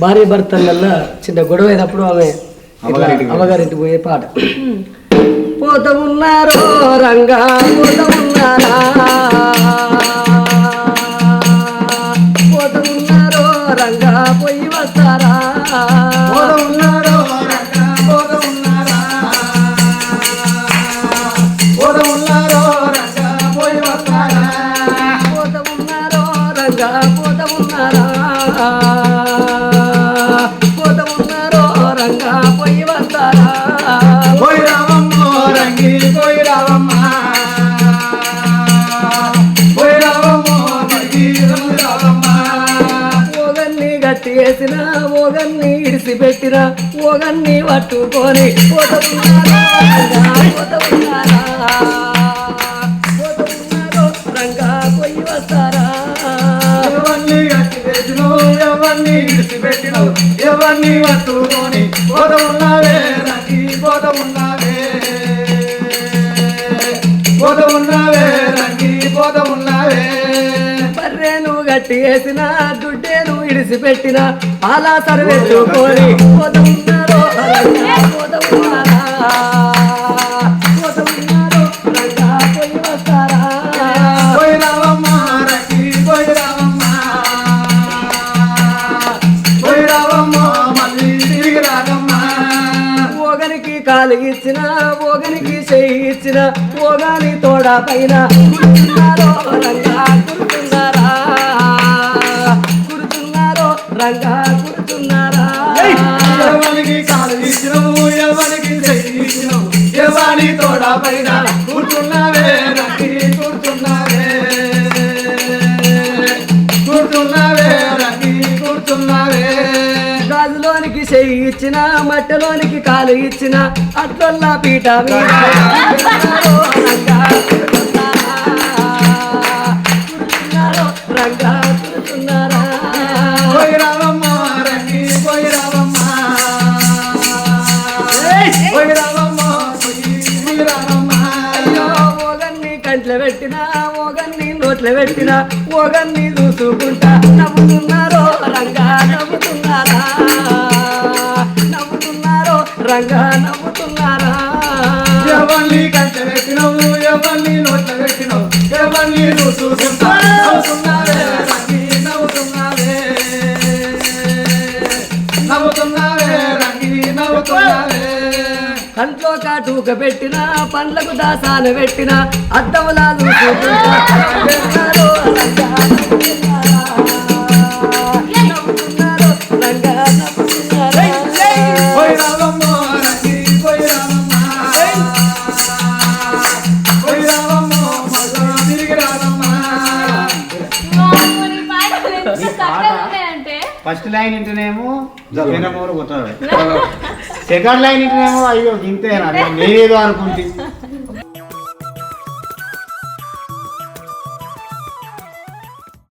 భార్య భర్తల చిన్న గొడవ అయినప్పుడు ఆమె ఇట్లా అమ్మగారింటికి పోయే పాట. పోత ఉన్నారో రంగా పోత ఉన్నారా పోత ఉన్నారో రంగా పోయి వస్తారా? బోధ ఉన్నారో? పోత ఉన్నారో రంగా పోత ఉన్నారా గట్టి వేసిన ఓగన్ని ఇడిసిపెట్టిన ఓగన్ని పట్టుకొని రంగా వస్తారా? ఎవరిని పట్టుకొని బోధ ఉన్నావే రంగి, బోధ ఉన్నావే. బోధ ఉన్నావే రంగి, బోధ ఉన్నావే. బర్రెను గట్టి వేసిన విడిచిపెట్టిన అలా సర్వెత్తుకొని పోత ఉన్నారో ఓగనికి ఇచ్చిన ఓగాని తోడా పైన. కుడుతున్నారో రంగా కుడుతున్నారా ఎవరికి కాలు ఇచ్చినవు? ఎవరికి చెయ్యి ఇచ్చినవు? ఎవరి తోడ పైన కూర్చున్నావే? రంగి కూర్చున్నావే? కూర్చున్నావే? రంగి కూర్చున్నావే? గాజులోనికి చెయ్యి ఇచ్చిన మట్టెలోనికి కాలు ఇచ్చిన అట్లల్లా పీట రంగా కుడుతున్నారా ఎట్ల పెట్టినా పెట్టిన ఓగన్ని నోట్ల పెట్టిన ఓగన్ని చూసుకుంటా. నవ్వుతున్నారో రంగా నవ్వుతున్నారా? నవ్వుతున్నారో రంగా నవ్వుతున్నారా? ఎవరిని కంట పెట్టినవు ఎవరిని నోట్ల పెట్టినావు? ఎవరిని చూసుకుంటా? నవ్వుతున్నావే రంగి నవ్వుతున్నావే. నవ్వుతున్నావే. తిరిగి రావమ్మ కొన్ని పాటలు ఎంత చక్కగా ఉన్నాయంటే ఫస్ట్ లైన్ ఇంటనేమో జనమూరు కొట్టాలి సెకండ్ లైన్ ఇంటనేమో అయ్యో ఇంతేనా? నేనేదో అనుకుంటే.